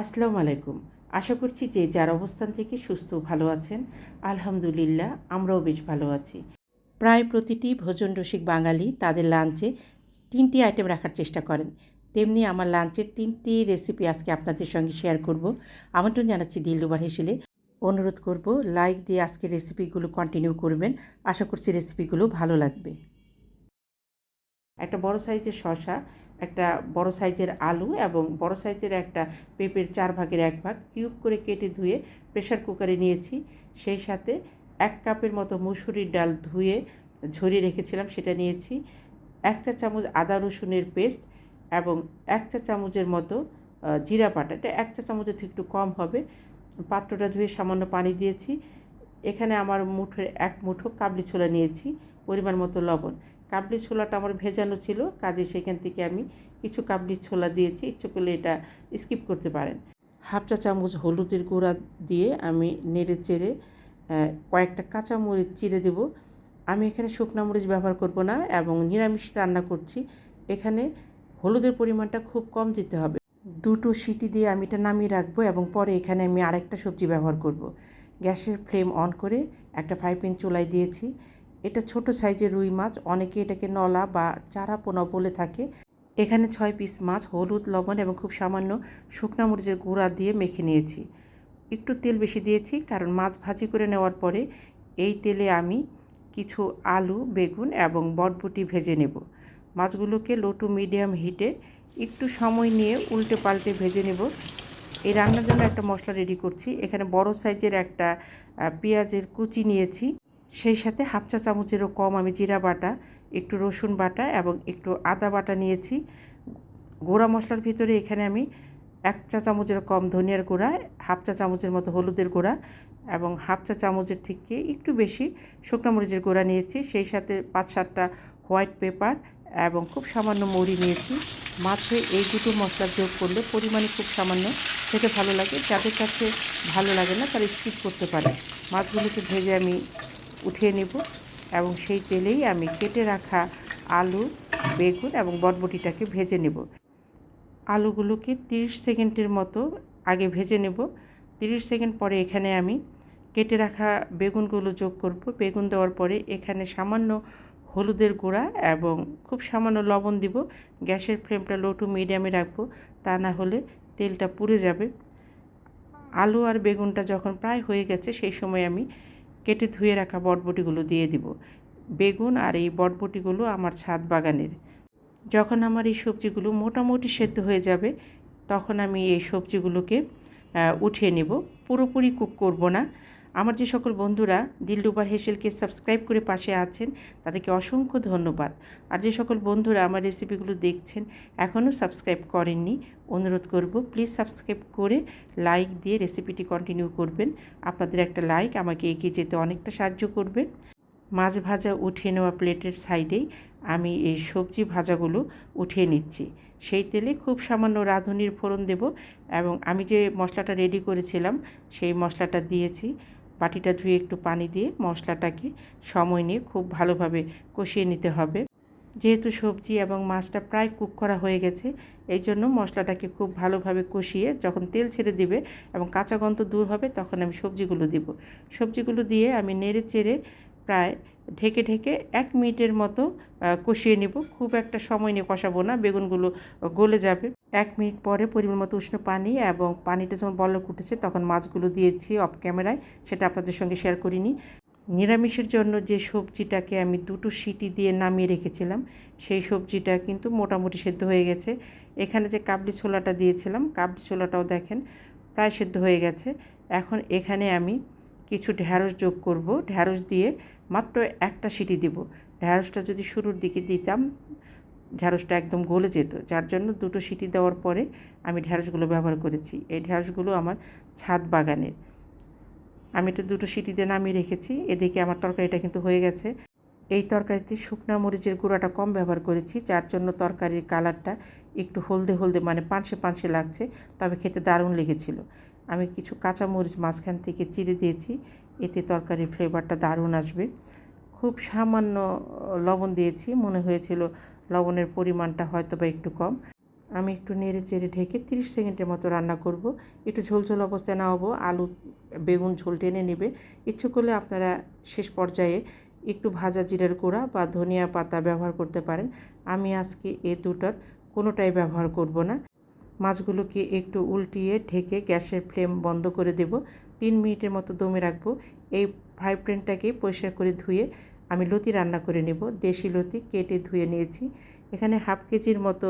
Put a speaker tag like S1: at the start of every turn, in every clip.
S1: আসসালামু আলাইকুম। আশা করছি যে যার অবস্থান থেকে সুস্থ ভালো আছেন, আলহামদুলিল্লাহ আমরাও বেশ ভালো আছি। প্রায় প্রতিটি ভোজন রসিক বাঙালি তাদের লাঞ্চে তিনটি আইটেম রাখার চেষ্টা করেন। তেমনি আমার লাঞ্চের তিনটি রেসিপি আজকে আপনাদের সঙ্গে শেয়ার করব। আমন্ত্রণ জানাচ্ছি দিলরুবার হেসেলে অনুরোধ করব, লাইক দিয়ে আজকের রেসিপিগুলো কন্টিনিউ করবেন। আশা করছি রেসিপিগুলো ভালো লাগবে। একটা বড় সাইজের শসা একটা বড় সাইজের আলু এবং বড় সাইজের একটা পেঁপের চার ভাগের এক ভাগ কিউব করে কেটে ধুয়ে প্রেশার কুকারে নিয়েছি। সেই সাথে এক কাপের মতো মুসুরির ডাল ধুয়ে ঝরিয়ে রেখেছিলাম, সেটা নিয়েছি। একটা চামচ আদা রসুনের পেস্ট এবং এক চা চামচের মতো জিরা পাটা এটা এক চা চামচের থেকে একটু কম হবে। পাত্রটা ধুয়ে সামান্য পানি দিয়েছি। এখানে আমার মুঠোর এক মুঠো কাবলি ছোলা নিয়েছি, পরিমাণ মতো লবণ। কাবলি ছোলাটা আমার ভেজানো ছিল, কাজে সেখান থেকে আমি কিছু কাবলি ছোলা দিয়েছি, ইচ্ছে করলে এটা স্কিপ করতে পারেন। হাফ চা চামচ হলুদের গুঁড়া দিয়ে আমি নেড়ে চেড়ে কয়েকটা কাঁচা মরিচ চিড়ে দেব। আমি এখানে শুকনো মরিচ ব্যবহার করব না এবং নিরামিষ রান্না করছি। এখানে হলুদের পরিমাণটা খুব কম দিতে হবে। দুটো সিটি দিয়ে আমি এটা নামিয়ে রাখব এবং পরে এখানে আমি আরেকটা সবজি ব্যবহার করব। গ্যাসের ফ্লেম অন করে একটা ফ্রাই প্যান চুলায় দিয়েছি। এটা ছোট সাইজের রুই মাছ, অনেকে এটাকে নলা বা চারা পোনা বলে থাকে। এখানে ছয় পিস মাছ, হলুদ, লবণ এবং খুব সামান্য শুকনা মরিচের গুঁড়া দিয়ে মেখে নিয়েছি। একটু তেল বেশি দিয়েছি, কারণ মাছ ভাজি করে নেওয়ার পরে এই তেলে আমি কিছু আলু, বেগুন এবং বটবুটি ভেজে নেব। মাছগুলোকে লো টু মিডিয়াম হিটে একটু সময় নিয়ে উল্টে পাল্টে ভেজে নেব। এই রান্নার জন্য একটা মশলা রেডি করছি। এখানে বড় সাইজের একটা পেঁয়াজের কুচি নিয়েছি। সেই সাথে হাফ চা চামচেরও কম আমি জিরা বাটা, একটু রসুন বাটা এবং একটু আদা বাটা নিয়েছি। গোড়া মশলার ভিতরে এখানে আমি এক চা চামচের কম ধনিয়ার গুঁড়া, হাফ চা চামচের মতো হলুদের গুঁড়া এবং হাফ চা চামচের থেকে একটু বেশি শুকনো মরিচের গুঁড়া নিয়েছি। সেই সাথে পাঁচ সাতটা হোয়াইট পেপার এবং খুব সামান্য মৌরি নিয়েছি। মাছে এই দুটো মশলা যোগ করলে পরিমাণে খুব সামান্য। খেতে ভালো লাগে, যাদের কাছে ভালো লাগে না তারা স্কিপ করতে পারে। মাছগুলোকে ভেজে আমি উঠিয়ে নেব এবং সেই তেলেই আমি কেটে রাখা আলু, বেগুন এবং বটবটিটাকে ভেজে নেব। আলুগুলোকে 30 সেকেন্ডের মতো আগে ভেজে নেব। 30 সেকেন্ড পরে এখানে আমি কেটে রাখা বেগুনগুলো যোগ করব। বেগুন দেওয়ার পরে এখানে সামান্য হলুদের গুঁড়া এবং খুব সামান্য লবণ দিব। গ্যাসের ফ্লেমটা লো টু মিডিয়ামে রাখব, তা না হলে তেলটা পুড়ে যাবে। আলু আর বেগুনটা যখন প্রায় হয়ে গেছে, সেই সময় আমি কেটে ধুয়ে রাখা বটবটিগুলো দিয়ে দিব। বেগুন আর এই বটবটিগুলো আমার ছাদ বাগানের। যখন আমার এই সবজিগুলো মোটামুটি সেদ্ধ হয়ে যাবে, তখন আমি এই সবজিগুলোকে উঠিয়ে নেব। পুরোপুরি কুক করব না। আমার যে সকল বন্ধুরা দিলরুবার হেসেলকে সাবস্ক্রাইব করে পাশে আছেন, তাদেরকে অসংখ্য ধন্যবাদ। আর যে সকল বন্ধুরা আমার রেসিপিগুলো দেখছেন, এখনও সাবস্ক্রাইব করেননি, অনুরোধ করব প্লিজ সাবস্ক্রাইব করে লাইক দিয়ে রেসিপিটি কন্টিনিউ করবেন। আপনাদের একটা লাইক আমাকে এগিয়ে যেতে অনেকটা সাহায্য করবে। মাছ ভাজা উঠিয়ে নেওয়া প্লেটের সাইডেই আমি এই সবজি ভাজাগুলো উঠিয়ে নিচ্ছি। সেই তেলে খুব সামান্য রাঁধুনির ফোড়ন দেব এবং আমি যে মশলাটা রেডি করেছিলাম, সেই মশলাটা দিয়েছি। বাটিটা ধুয়ে একটু পানি দিয়ে মশলাটাকে সময় নিয়ে খুব ভালোভাবে কষিয়ে নিতে হবে। যেহেতু সবজি এবং মাছটা প্রায় কুক করা হয়ে গেছে, এই জন্য মশলাটাকে খুব ভালোভাবে কষিয়ে যখন তেল ছেড়ে দিবে এবং কাঁচা গন্ধ দূর হবে তখন আমি সবজিগুলো দিব। সবজিগুলো দিয়ে আমি নেড়ে চেড়ে প্রায় ঢেকে ঢেকে এক মিনিটের মতো কষিয়ে নিব। খুব একটা সময় নিয়ে কষাবো না, বেগুনগুলো গলে যাবে। এক মিনিট পরে পরিমাণ মতো উষ্ণ পানি এবং পানিটা যখন বলক উঠেছে, তখন মাছগুলো দিয়েছি অফ ক্যামেরায় সেটা আপনাদের সঙ্গে শেয়ার করিনি। নিরামিষের জন্য যে সবজিটাকে আমি দুটো সিটি দিয়ে নামিয়ে রেখেছিলাম, সেই সবজিটা কিন্তু মোটামুটি সেদ্ধ হয়ে গেছে। এখানে যে কাবলি ছোলাটা দিয়েছিলাম, কাবলি ছোলাটাও দেখেন প্রায় সেদ্ধ হয়ে গেছে। এখন এখানে আমি কিছু ঢ্যাঁড়স যোগ করব। ঢ্যাঁড়স দিয়ে মাত্র একটা সিটি দিব। ঢ্যাঁড়সটা যদি শুরুর দিকে দিতাম ঢ্যাঁড়সটা একদম গলে যেত। যার জন্য দুটো সিটি দেওয়ার পরে আমি ঢ্যাঁড়সগুলো ব্যবহার করেছি। এই ঢ্যাঁড়সগুলো আমার ছাদ বাগানের। আমি এটা দুটো সিটিতে নামিয়ে রেখেছি। এদিকে আমার তরকারিটা কিন্তু হয়ে গেছে। এই তরকারিতে শুকনা মরিচের গুঁড়াটা কম ব্যবহার করেছি, যার জন্য তরকারির কালারটা একটু হলদে হলদে মানে পানসে পানসে লাগছে, তবে খেতে দারুণ লেগেছিল। আমি কিছু কাঁচা মরিচ মাঝখান থেকে চিড়ে দিয়েছি, এতে তরকারির ফ্লেভারটা দারুণ আসবে। খুব সামান্য লবণ দিয়েছি, মনে হয়েছিল লবণের পরিমাণটা হয়তো বা একটু কম। আমি একটু নেড়ে চেড়ে ঢেকে তিরিশ সেকেন্ডের মতো রান্না করব। একটু ঝোলঝোল অবস্থায় নামাবো আলু, বেগুন, ঝোল টেনে নেবে। ইচ্ছে করলে আপনারা শেষ পর্যায়ে একটু ভাজা জিরের গুঁড়া বা ধনিয়া পাতা ব্যবহার করতে পারেন। আমি আজকে এ দুটার কোনোটাই ব্যবহার করব না। মাছগুলোকে একটু উল্টিয়ে ঢেকে গ্যাসের ফ্লেম বন্ধ করে দেব। তিন মিনিটের মতো দমে রাখব। এই ফ্রাই প্যানটাকে পরিষ্কার করে ধুয়ে আমি লতি রান্না করে নেব। দেশি লতি কেটে ধুয়ে নিয়েছি। এখানে হাফ কেজির মতো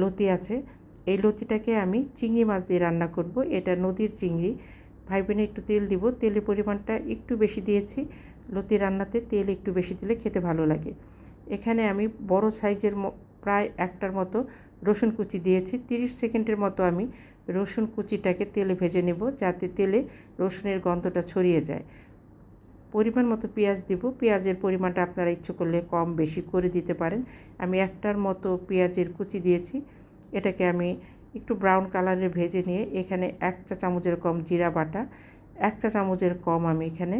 S1: লতি আছে। এই লতিটাকে আমি চিংড়ি মাছ দিয়ে রান্না করব। এটা নদীর চিংড়ি। ফ্রাই প্যানে একটু তেল দিব। তেলের পরিমাণটা একটু বেশি দিয়েছি। লতি রান্নাতে তেল একটু বেশি দিলে খেতে ভালো লাগে। এখানে আমি বড় সাইজের প্রায় একটার মতো রসুন কুচি দিয়েছি। তিরিশ সেকেন্ডের মতো আমি রসুন কুচিটাকে তেলে ভেজে নেব যাতে তেলে রসুনের গন্ধটা ছড়িয়ে যায়। পরিমাণ মতো পেঁয়াজ দিব। পেঁয়াজের পরিমাণটা আপনারা ইচ্ছে করলে কম বেশি করে দিতে পারেন। আমি একটার মতো পেঁয়াজের কুচি দিয়েছি। এটাকে আমি একটু ব্রাউন কালারের ভেজে নিয়ে এখানে এক চা চামচের কম জিরা বাটা, এক চা চামচের কম আমি এখানে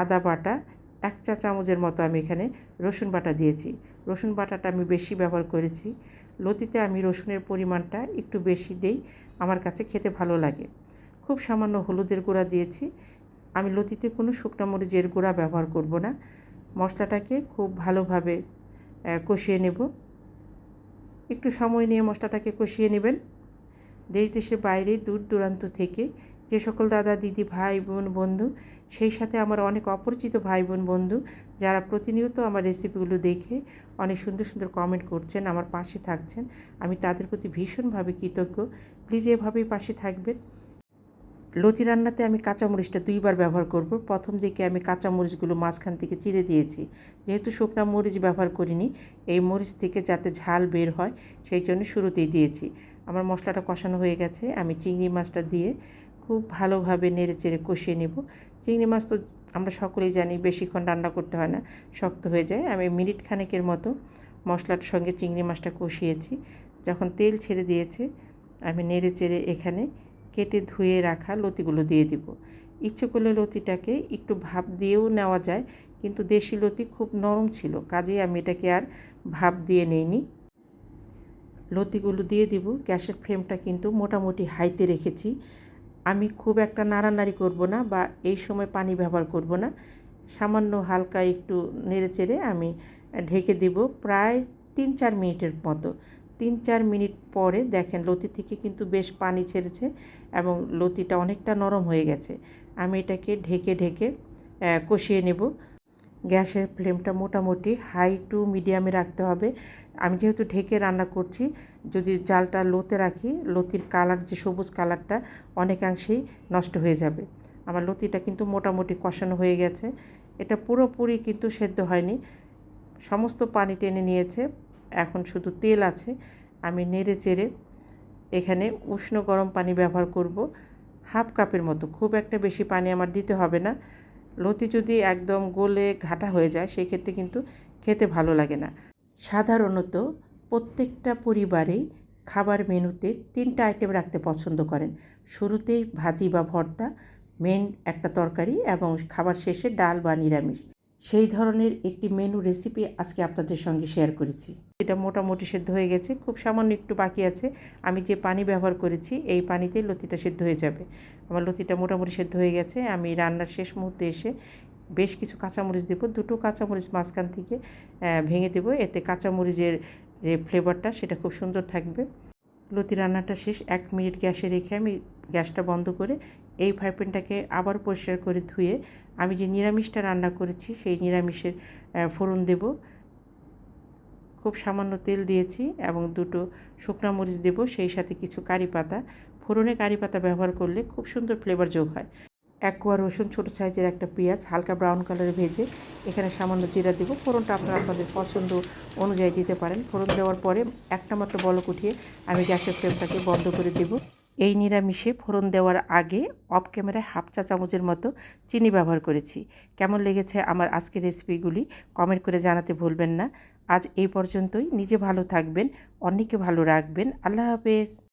S1: আদা বাটা, এক চা চামচের মতো আমি এখানে রসুন বাটা দিয়েছি। রসুন বাটাটা আমি বেশি ব্যবহার করেছি। লতিতে আমি রসুনের পরিমাণটা একটু বেশি দেই। আমার কাছে খেতে ভালো লাগে। খুব সামান্য হলুদের গুঁড়া দিয়েছি। আমি লতিতে কোনো শুকনো মরিচের গুঁড়া ব্যবহার করব না। মশলাটাকে খুব ভালোভাবে কষিয়ে নেব। একটু সময় নিয়ে মশলাটাকে কষিয়ে নেবেন। দেশ দেশের বাইরে দূর দূরান্ত থেকে যে সকল দাদা, দিদি, ভাই, বোন, বন্ধু, সেই সাথে আমার অনেক অপরিচিত ভাই, বোন, বন্ধু, যারা প্রতিনিয়ত আমার রেসিপিগুলো দেখে অনেক সুন্দর সুন্দর কমেন্ট করছেন, আমার পাশে থাকছেন। আমি তাদের প্রতি ভীষণভাবে কৃতজ্ঞ। প্লিজ এভাবেই পাশে থাকবেন। লতি রান্নাতে আমি কাঁচামরিচটা দুইবার ব্যবহার করব। প্রথম দিকে আমি কাঁচামরিচগুলো মাঝখান থেকে চিড়ে দিয়েছি। যেহেতু শুকনা মরিচ ব্যবহার করিনি, এই মরিচ থেকে যাতে ঝাল বের হয়, সেই জন্য শুরুতেই দিয়েছি। আমার মশলাটা কষানো হয়ে গেছে, আমি চিংড়ি মাছটা দিয়ে খুব ভালোভাবে নেড়ে চেড়ে কষিয়ে নেব। চিংড়ি মাছ তো আমরা সকলেই জানি, বেশিক্ষণ রান্না করতে হয় না, শক্ত হয়ে যায়। আমি মিনিট খানেকের মতো মশলার সঙ্গে চিংড়ি মাছটা কষিয়েছি। যখন তেল ছেড়ে দিয়েছে, আমি নেড়ে চেড়ে এখানে কেটে ধুয়ে রাখা লতিগুলো দিয়ে দিব। ইচ্ছে করলে লতিটাকে একটু ভাপ দিয়েও নেওয়া যায়, কিন্তু দেশি লতি খুব নরম ছিল, কাজেই আমি এটাকে আর ভাপ দিয়ে নেইনি। লতিগুলো দিয়ে দিব, গ্যাসের ফ্লেমটা কিন্তু মোটামুটি হাইতে রেখেছি। আমি খুব একটা নাড়ানাড়ি করব না বা এই সময় পানি ব্যবহার করব না। সামান্য হালকা একটু নেড়ে চেড়ে আমি ঢেকে দিব প্রায় তিন চার মিনিটের মতো। তিন চার মিনিট পরে দেখেন লতি থেকে কিন্তু বেশ পানি ছেড়েছে এবং লতিটা অনেকটা নরম হয়ে গেছে। আমি এটাকে ঢেকে ঢেকে কষিয়ে নেব। গ্যাসের ফ্লেমটা মোটামুটি হাই টু মিডিয়ামে রাখতে হবে। আমি যেহেতু ঢেকে রান্না করছি, যদি জালটা লোতে রাখি, লতির কালার, যে সবুজ কালারটা, অনেকাংশেই নষ্ট হয়ে যাবে। আমার লতিটা কিন্তু মোটামুটি কষানো হয়ে গেছে। এটা পুরোপুরি কিন্তু সেদ্ধ হয়নি। সমস্ত পানি টেনে নিয়েছে। এখন শুধু তেল আছে, আমি নেড়ে চেড়ে এখানে উষ্ণ গরম পানি ব্যবহার করব। হাফ কাপের মতো, খুব একটা বেশি পানি আমার দিতে হবে না। লতি যদি একদম গলে ঘাটা হয়ে যায়, সেক্ষেত্রে কিন্তু খেতে ভালো লাগে না। সাধারণত প্রত্যেকটা পরিবারেই খাবার মেনুতে তিনটা আইটেম রাখতে পছন্দ করেন। শুরুতেই ভাজি বা ভর্তা মেন একটা তরকারি এবং খাবার শেষে ডাল বা নিরামিষ। সেই ধরনের একটি মেনু রেসিপি আজকে আপনাদের সঙ্গে শেয়ার করেছি। এটা মোটামুটি সেদ্ধ হয়ে গেছে, খুব সামান্য একটু বাকি আছে। আমি যে পানি ব্যবহার করেছি, এই পানিতে লতিটা সেদ্ধ হয়ে যাবে। আমার লতিটা মোটামুটি সেদ্ধ হয়ে গেছে। আমি রান্নার শেষ মুহূর্তে এসে বেশ কিছু কাঁচামরিচ দেবো। দুটো কাঁচামরিচ মাঝখান থেকে ভেঙে দেবো। এতে কাঁচামরিচের যে ফ্লেভারটা সেটা খুব সুন্দর থাকবে। লতি রান্নাটা শেষ। এক মিনিট গ্যাসে রেখে আমি গ্যাসটা বন্ধ করে এই ফ্রাই প্যানটাকে আবার পরিষ্কার করে ধুয়ে আমি যে নিরামিষটা রান্না করেছি, সেই নিরামিষের ফোড়ন দেব। খুব সামান্য তেল দিয়েছি এবং দুটো শুকনো মরিচ দেব, সেই সাথে কিছু কারি পাতা। ফোড়নে কারি পাতা ব্যবহার করলে খুব সুন্দর ফ্লেভার যোগ হয়। এক কোয়া রসুন, ছোটো সাইজের একটা পেঁয়াজ, হালকা ব্রাউন কালারে ভেজে এখানে সামান্য জিরা দেবো। ফোড়নটা আপনারা আপনাদের পছন্দ অনুযায়ী দিতে পারেন। ফোড়ন দেওয়ার পরে একটা মাত্র বলক উঠিয়ে আমি গ্যাসের ফ্লেমটাকে বন্ধ করে দেবো। এই নিরামিষে ফোড়ন দেওয়ার আগে অফ ক্যামেরায় হাফ চা চামচের মতো চিনি ব্যবহার করেছি। কেমন লেগেছে আমার আজকের রেসিপিগুলি কমেন্ট করে জানাতে ভুলবেন না। আজ এই পর্যন্তই। নিজে ভালো থাকবেন, অন্যকে ভালো রাখবেন। আল্লাহ হাফেজ।